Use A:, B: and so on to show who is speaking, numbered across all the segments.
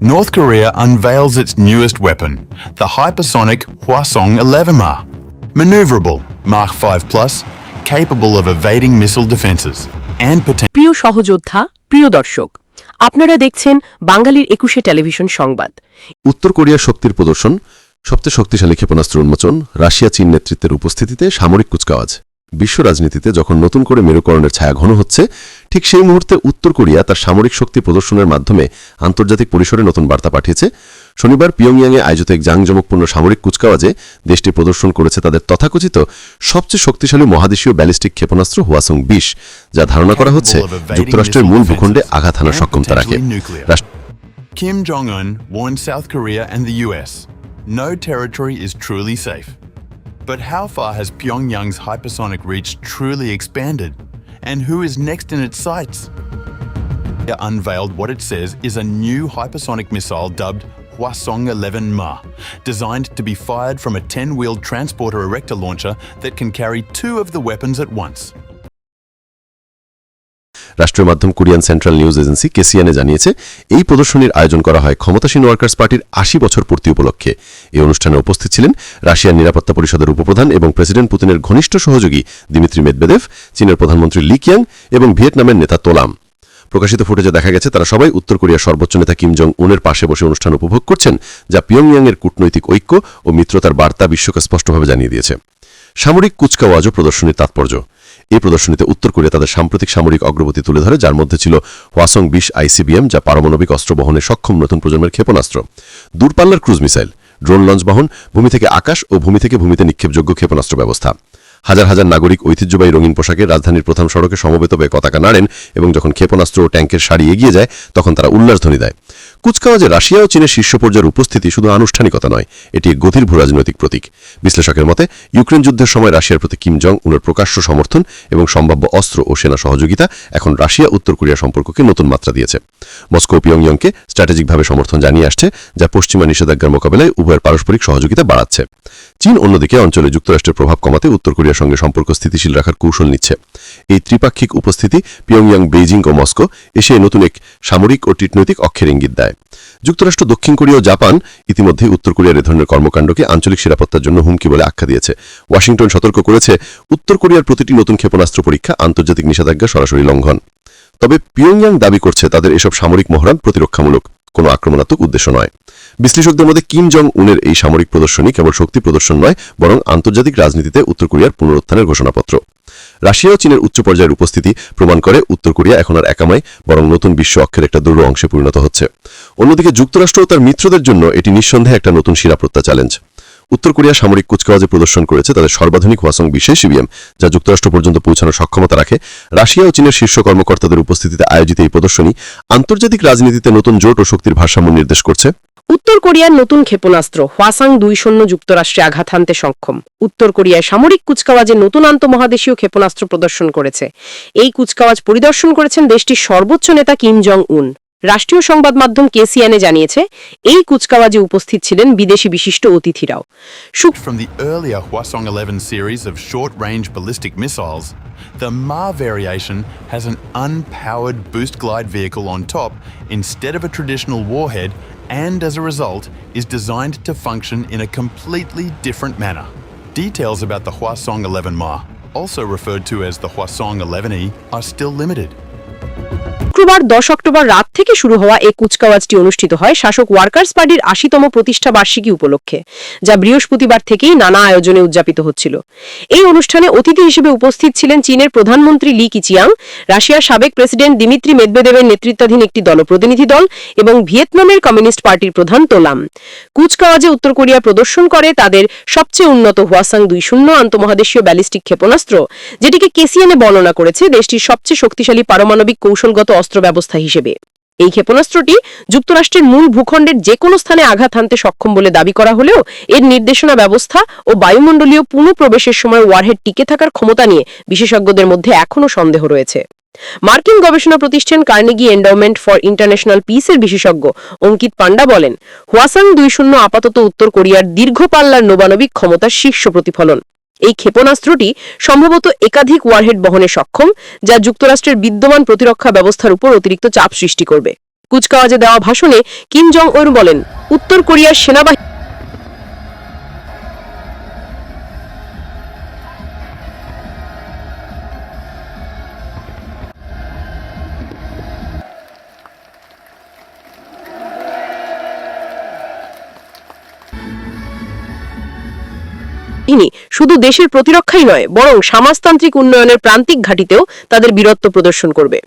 A: North Korea unveils its newest weapon, the hypersonic Hwasong 11 Maneuverable Mach 5 Plus, capable of evading missile defenses and potentially
B: প্রিয় সহযোদ্ধা প্রিয় দর্শক আপনারা দেখছেন বাঙালির একুশে টেলিভিশন সংবাদ
C: উত্তর কোরিয়ার শক্তির প্রদর্শন সবচেয়ে শক্তিশালী ক্ষেপণাস্ত্র উন্মোচন রাশিয়া চীন নেতৃত্বের উপস্থিতিতে সামরিক কুচকাওয়াজ বিশ্ব রাজনীতিতে যখন নতুন করে মেরুকরণের ছায়া ঘন হচ্ছে, ঠিক সেই মুহূর্তে উত্তর কোরিয়া তার সামরিক শক্তি প্রদর্শনের মাধ্যমে আন্তর্জাতিক পরিসরে নতুন বার্তা পাঠিয়েছে শনিবার পিয়ংইয়াংয়ে আয়োজিত এক জাঁকজমকপূর্ণ সামরিক কুচকাওয়াজে দেশটি প্রদর্শন করেছে তাদের তথাকথিত সবচেয়ে শক্তিশালী মহাদেশীয় ব্যালিস্টিক ক্ষেপণাস্ত্র হুয়াসং বিশ, যা ধারণা করা হচ্ছে যুক্তরাষ্ট্রের মূল ভূখণ্ডে আঘাত হানার সক্ষমতা রাখে
A: Kim Jong un warned South Korea and the US no territory is truly safe. But how far has Pyongyang's hypersonic reach truly expanded? And who is next in its sights? It unveiled what it says is a new hypersonic missile dubbed Hwasong 11 Ma, designed to be fired from a 10 wheeled transporter erector launcher that can carry two of the weapons at once.
C: রাষ্ট্রীয় মাধ্যম Korean central news agency কেসিয়ানে জানিয়েছে, এই প্রদর্শনীর আয়োজন করা হয় ক্ষমতাসীন ওয়ার্কার্স পার্টির আশি বছর পূর্তি উপলক্ষে। এই অনুষ্ঠানে উপস্থিত ছিলেন রাশিয়ার নিরাপত্তা পরিষদের উপপ্রধান এবং প্রেসিডেন্ট পুতিনের ঘনিষ্ঠ সহযোগী দিমিত্রি মেদবেদেভ, চীনের প্রধানমন্ত্রী লি কিয়াং এবং ভিয়েতনামের নেতা তোলাম। প্রকাশিত ফুটেজে দেখা গেছে, তারা সবাই উত্তর কোরিয়ার সর্বোচ্চ নেতা কিম জং উনের পাশে বসে অনুষ্ঠান উপভোগ করছেন, যা পিয়ংইয়াংয়ের কূটনৈতিক ঐক্য ও মিত্রতার বার্তা বিশ্বকে স্পষ্টভাবে জানিয়ে দিয়েছে। সামরিক কুচকাওয়াজও প্রদর্শনীর তাৎপর্য। এই প্রদর্শনীতে উত্তর কোরিয়া তাদের সাম্প্রতিক সামরিক অগ্রগতি তুলে ধরে, যার মধ্যে ছিল হোয়াসং বিশ আইসিবিএম, যা পারমাণবিক অস্ত্র বহনে সক্ষম নতুন প্রজন্মের ক্ষেপণাস্ত্র। দূরপাল্লার ক্রুজ মিসাইল, ড্রোন লঞ্চ বাহন, ভূমি থেকে আকাশ ও ভূমি থেকে ভূমিতে নিক্ষেপযোগ্য ক্ষেপণাস্ত্র ব্যবস্থা। হাজার হাজার নাগরিক ঐতিহ্যবাহী রঙিন পোশাকে রাজধানীর প্রধান সড়কে সমবেত হয়ে পতাকা নাড়েন এবং যখন ক্ষেপণাস্ত্র ও ট্যাঙ্কের সারি এগিয়ে যায়, তখন তারা উল্লাসধ্বনি দেয়। কুচকাওয়াজে রাশিয়া ও চীনের শীর্ষ পর্যায়ের উপস্থিতি শুধু আনুষ্ঠানিকতা নয়, এটি এক গভীর ভূরাজনৈতিক প্রতীক। বিশ্লেষকের মতে, ইউক্রেন যুদ্ধের সময় রাশিয়ার প্রতি কিম জং উনের প্রকাশ্য সমর্থন এবং সম্ভাব্য অস্ত্র ও সেনা সহযোগিতা এখন রাশিয়া উত্তর কোরিয়া সম্পর্ককে নতুন মাত্রা দিয়েছে। মস্কো পিয়ংইয়ংকে স্ট্র্যাটেজিকভাবে সমর্থন জানিয়ে আসছে, যা পশ্চিমা নিষেধাজ্ঞার মোকাবেলায় উভয়ের পারস্পরিক সহযোগিতা বাড়াচ্ছে। চীন অন্যদিকে অঞ্চলে যুক্তরাষ্ট্রের প্রভাব কমাতে উত্তর কোরিয়ার সঙ্গে সম্পর্ক স্থিতিশীল রাখার কৌশল নিচ্ছে। এই ত্রিপাক্ষিক উপস্থিতি পিয়ংইয়াং, বেইজিং ও মস্কো এশিয়ায় নতুন এক সামরিক ও কূটনৈতিক অক্ষের ইঙ্গিত দেয়। যুক্তরাষ্ট্র, দক্ষিণ কোরিয়া ও জাপান ইতিমধ্যে উত্তর কোরিয়ার এ ধরনের কর্মকাণ্ডকে আঞ্চলিক নিরাপত্তার জন্য হুমকি বলে আখ্যা দিয়েছে। ওয়াশিংটন সতর্ক করেছে, উত্তর কোরিয়ার প্রতিটি নতুন ক্ষেপণাস্ত্র পরীক্ষা, আন্তর্জাতিক নিষেধাজ্ঞা, সরাসরি লঙ্ঘন। তবে পিয়ংইয়াং দাবি করছে তাদের এসব সামরিক মহড়া প্রতিরক্ষামূলক কোনো আক্রমণাত্মক উদ্দেশ্য নয়। বিশ্লেষকদের মধ্যে কিম জং উনের এই সামরিক প্রদর্শনী কেবল শক্তি প্রদর্শন নয়, বরং আন্তর্জাতিক রাজনীতিতে উত্তর কোরিয়ার পুনরুত্থানের ঘোষণাপত্র। রাশিয়া ও চীনের উচ্চ পর্যায়ের উপস্থিতি প্রমাণ করে উত্তর কোরিয়া এখন আর একামাই, বরং নতুন বিশ্ব অক্ষের একটা দূর অংশে পরিণত হচ্ছে। অন্যদিকে যুক্তরাষ্ট্র ও তার মিত্রদের জন্য এটি নিঃসন্দেহে একটা নতুন শিরাপ্রত্যা চ্যালেঞ্জ। উত্তর কোরিয়া সামরিক কুচকাওয়াজে প্রদর্শন করেছে তাদের সর্বাধুনিক হোয়াসং বিশেষ ইভিএম, যা যুক্তরাষ্ট্র পর্যন্ত পৌঁছানোর সক্ষমতা রাখে। রাশিয়া ও চীনের শীর্ষ কর্মকর্তাদের উপস্থিতিতে আয়োজিত এই প্রদর্শনী আন্তর্জাতিক রাজনীতিতে নতুন জোট ও শক্তির ভারসাম্য নির্দেশ করছে।
B: উত্তর কোরিয়ার নতুন ক্ষেপণাস্ত্র হোয়াসাং দুই শূন্য যুক্তরাষ্ট্রে আঘাত হানতে সক্ষম। উত্তর কোরিয়ায় সামরিক কুচকাওয়াজে নতুন আন্তঃমহাদেশীয় ক্ষেপণাস্ত্র প্রদর্শন করেছে। এই কুচকাওয়াজ পরিদর্শন করেছেন দেশটির সর্বোচ্চ নেতা কিম জং উন রাষ্ট্রীয় সংবাদ মাধ্যম কেসিএনএ জানিয়েছে এই কুচকাওয়াজে উপস্থিত ছিলেন বিদেশি বিশিষ্ট অতিথিরাও।
A: From the earlier Hwasong 11 series of short range ballistic missiles, the Ma variation has an unpowered boost glide vehicle on top instead of a traditional warhead, and as a result, is designed to function in a completely different manner. Details about the Huasong 11 Ma, also referred to as the Huasong 11E, are still limited.
B: শুক্রবার, দশ October রাত থেকে শুরু হওয়া এই কুচকাওয়াজটি অনুষ্ঠিত হয় শাসক ওয়ার্কার্স পার্টির আশিতম প্রতিষ্ঠা বার্ষিকী উপলক্ষে, যা বৃহস্পতিবার থেকেই নানা আয়োজনে উদযাপিত হচ্ছিল। এই অনুষ্ঠানে অতিথি হিসেবে উপস্থিত ছিলেন চীনের প্রধানমন্ত্রী লি কিচিয়াং, রাশিয়ার সাবেক প্রেসিডেন্ট দিমিত্রি মেদবেদেবের নেতৃত্বাধীন একটি দলপ্রতিনিধি দল এবং ভিয়েতনামের কমিউনিস্ট পার্টির প্রধান তোলাম। কুচকাওয়াজে উত্তর কোরিয়া প্রদর্শন করে তাদের সবচেয়ে উন্নত হুয়াসাং দুই শূন্য আন্তঃমহাদেশীয় ব্যালিস্টিক ক্ষেপণাস্ত্র, যেটিকে কেসিয়ানে বর্ণনা করেছে দেশটির সবচেয়ে শক্তিশালী পারমাণবিক কৌশলগত অস্ত্র ব্যবস্থা হিসেবে। এই ক্ষেপণাস্ত্রটি যুক্তরাষ্ট্রের মূল ভূখণ্ডের যে কোনো স্থানে আঘাত হানতে সক্ষম বলে দাবি করা হলেও এর নির্দেশনা ব্যবস্থা ও বায়ুমণ্ডলীয় পুনঃপ্রবেশের সময় ওয়ারহেড টিকে থাকার ক্ষমতা নিয়ে বিশেষজ্ঞদের মধ্যে এখনও সন্দেহ রয়েছে। মার্কিন গবেষণা প্রতিষ্ঠান কার্নেগি এন্ডাওমেন্ট ফর ইন্টারন্যাশনাল পিসের বিশেষজ্ঞ অঙ্কিত পান্ডা বলেন, হোয়াসাং দুই শূন্য আপাতত উত্তর কোরিয়ার দীর্ঘ পাল্লার নবানবিক ক্ষমতার শীর্ষ প্রতিফলন। এই ক্ষেপণাস্ত্রটি সম্ভবত একাধিক ওয়ারহেড বহনে সক্ষম, যা যুক্তরাষ্ট্রের বিদ্যমান প্রতিরক্ষা ব্যবস্থার উপর অতিরিক্ত চাপ সৃষ্টি করবে। কুচকাওয়াজে দেওয়া ভাষণে কিম জং উন বলেন, উত্তর কোরিয়ার সেনাবাহিনী বাহিনী শুধু দেশের প্রতিরক্ষাই নয়, বরং সমাজতান্ত্রিক উন্নয়নের প্রান্তিক ঘাটিতেও তাদের বীরত্ব প্রদর্শন করবে।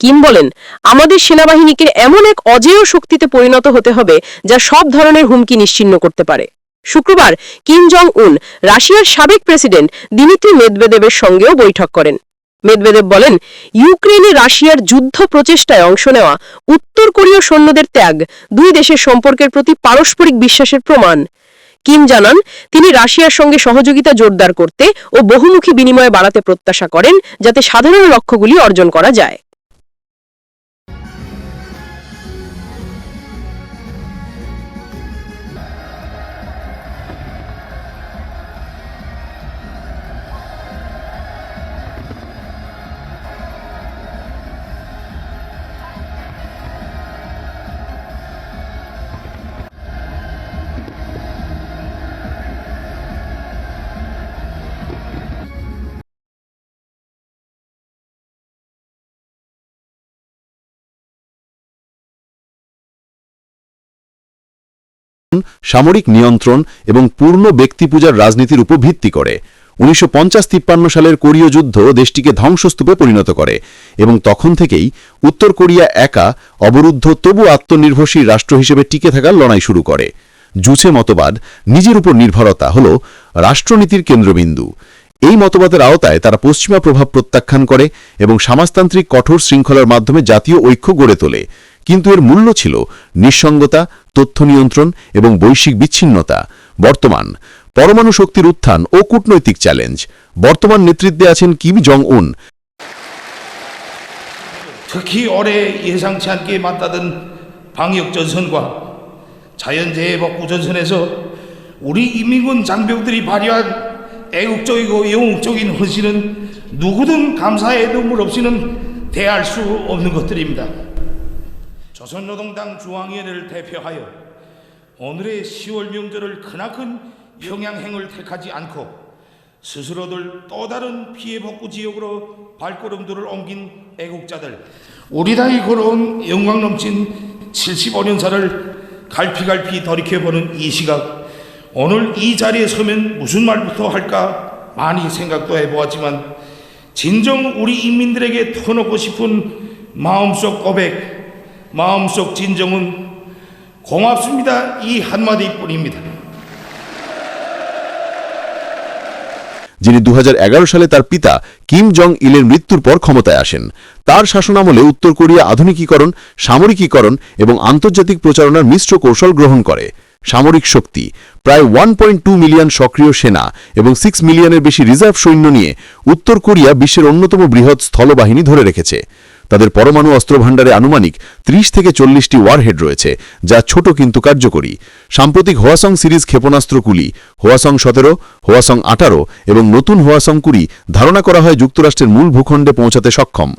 B: কিম বলেন, আমাদের সেনাবাহিনীকে এমন এক অজেয় শক্তিতে পরিণত হতে হবে যা সব ধরনের হুমকি নিশ্চিহ্ন করতে পারে। শুক্রবার কিম জং উন রাশিয়ার সাবেক প্রেসিডেন্ট দিমিত্রি মেদভেদেবের সঙ্গেও বৈঠক করেন। মেদভেদেব বলেন, ইউক্রেনে রাশিয়ার যুদ্ধ প্রচেষ্টায় অংশ নেওয়া উত্তর কোরীয় সৈন্যদের ত্যাগ দুই দেশের সম্পর্কের প্রতি পারস্পরিক বিশ্বাসের প্রমাণ। কিম জানান, তিনি রাশিয়ার সঙ্গে সহযোগিতা জোরদার করতে ও বহুমুখী বিনিময় বাড়াতে প্রত্যাশা করেন যাতে সাধারণ লক্ষ্যগুলি অর্জন করা যায়।
D: সামরিক নিয়ন্ত্রণ এবং পূর্ণ ব্যক্তিপূজার রাজনীতির উপর ভিত্তি করে। উনিশশো তিপ্পান্ন সালের কোরীয় যুদ্ধ দেশটিকে ধ্বংসস্তূপে পরিণত করে এবং তখন থেকেই উত্তর কোরিয়া একা, অবরুদ্ধ, তবু আত্মনির্ভরশীল রাষ্ট্র হিসেবে টিকে থাকার লড়াই শুরু করে। জুসে মতবাদ, নিজের উপর নির্ভরতা হল রাষ্ট্রনীতির কেন্দ্রবিন্দু। এই মতবাদের আওতায় তারা পশ্চিমা প্রভাব প্রত্যাখ্যান করে এবং সমাজতান্ত্রিক কঠোর শৃঙ্খলার মাধ্যমে জাতীয় ঐক্য গড়ে তোলে। কিন্তু এর মূল্য ছিল নিঃসঙ্গতা তথ্য নিয়ন্ত্রণ এবং বৈশ্বিক বিচ্ছিন্নতা বর্তমান পরমাণু শক্তির উত্থান ও কূটনৈতিক চ্যালেঞ্জ বর্তমান নেতৃত্বে আছেন কিম জং উন
E: 특히 올해 예상치 않게 맞닿은 방역 전선과 자연재해 복구 전선에서 우리 인민군 장병들이 발휘한 애국적이고 영웅적인 헌신은 누구든 감사의 눈물 없이는 대할 수 없는 것들입니다. 조선노동당 중앙위원회를 대표하여 오늘의 10월 명절을 크나큰 평양행을 택하지 않고 스스로들 또 다른 피해 복구 지역으로 발걸음들을 옮긴 애국자들 우리 당이 걸어온 영광 넘친 75년사를 갈피갈피 돌이켜보는 이 시각 오늘 이 자리에 서면 무슨 말부터 할까 많이 생각도 해보았지만 진정 우리 인민들에게 터놓고 싶은 마음속 고백 마음속 진정은 고맙습니다 이 한마디뿐입니다.
D: যিনি দু সালে তার পিতা কিম জং ইলের মৃত্যুর পর ক্ষমতায় আসেন তার শাসনামলে উত্তর কোরিয়া আধুনিকীকরণ সামরিকীকরণ এবং আন্তর্জাতিক প্রচারণার মিশ্র কৌশল গ্রহণ করে সামরিক শক্তি প্রায় ওয়ান পয়েন্ট টু মিলিয়ন সক্রিয় সেনা এবং সিক্স মিলিয়নের বেশি রিজার্ভ সৈন্য নিয়ে উত্তর কোরিয়া বিশ্বের অন্যতম বৃহৎ স্থলবাহিনী ধরে রেখেছে তাদের পরমাণু অস্ত্রভাণ্ডারে আনুমানিক ৩০ থেকে চল্লিশটি ওয়ারহেড রয়েছে, যা ছোট কিন্তু কার্যকরী। সাম্প্রতিক হোয়াসং সিরিজ ক্ষেপণাস্ত্রগুলি হোয়াসং সতেরো হোয়াসং আঠারো এবং নতুন হোয়াসং কুড়ি ধারণা করা হয় যুক্তরাষ্ট্রের মূল ভূখণ্ডে পৌঁছাতে সক্ষম।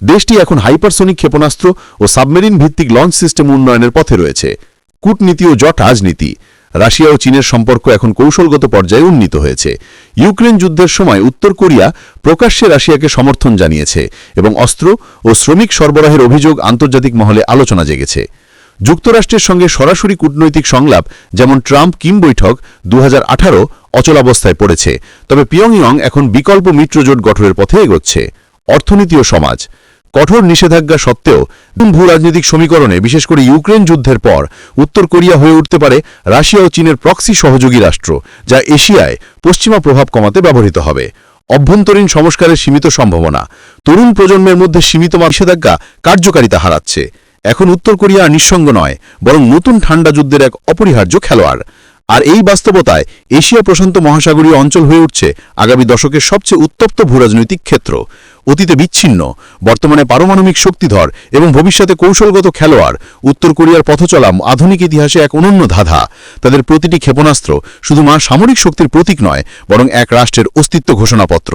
D: দেশটি এখন হাইপারসোনিক ক্ষেপণাস্ত্র ও সাবমেরিন ভিত্তিক লঞ্চ সিস্টেম উন্নয়নের পথে রয়েছে। কূটনীতি ও জট রাজনীতি। রাশিয়া ও চীনের সম্পর্ক এখন কৌশলগত পর্যায়ে উন্নীত হয়েছে। ইউক্রেন যুদ্ধের সময় উত্তর কোরিয়া প্রকাশ্যে রাশিয়াকে সমর্থন জানিয়েছে এবং অস্ত্র ও শ্রমিক সরবরাহের অভিযোগ আন্তর্জাতিক মহলে আলোচনা জেগেছে। যুক্তরাষ্ট্রের সঙ্গে সরাসরি কূটনৈতিক সংলাপ, যেমন ট্রাম্প কিম বৈঠক দু হাজার আঠারো অচলাবস্থায় পড়েছে, তবে পিয়ংইয়ং এখন বিকল্প মিত্রজোট গঠনের পথে এগোচ্ছে। অর্থনীতি ও সমাজ কঠোর নিষেধাজ্ঞা সত্ত্বেও ভূ রাজনৈতিক সমীকরণে, বিশেষ করে ইউক্রেন যুদ্ধের পর, উত্তর কোরিয়া হয়ে উঠতে পারে রাশিয়া ও চীনের প্রক্সি সহযোগী রাষ্ট্র, যা এশিয়ায় পশ্চিমা প্রভাব কমাতে ব্যবহৃত হবে। অভ্যন্তরীণ সংস্কারের সীমিত সম্ভাবনা, তরুণ প্রজন্মের মধ্যে সীমিত নিষেধাজ্ঞা কার্যকারিতা হারাচ্ছে। এখন উত্তর কোরিয়া নিঃসঙ্গ নয়, বরং নতুন ঠান্ডা যুদ্ধের এক অপরিহার্য খেলোয়াড়। আর এই বাস্তবতায় এশিয়া প্রশান্ত মহাসাগরীয় অঞ্চল হয়ে উঠছে আগামী দশকের সবচেয়ে উত্তপ্ত ভূরাজনৈতিক ক্ষেত্র। অতীতে বিচ্ছিন্ন, বর্তমানে পারমাণবিক শক্তিধর এবং ভবিষ্যতে কৌশলগত খেলোয়াড়, উত্তর কোরিয়ার পথচলাম আধুনিক ইতিহাসে এক অনন্য ধাঁধা। তাদের প্রতিটি ক্ষেপণাস্ত্র শুধু মা সামরিক শক্তির প্রতীক নয়, বরং এক রাষ্ট্রের অস্তিত্ব ঘোষণাপত্র।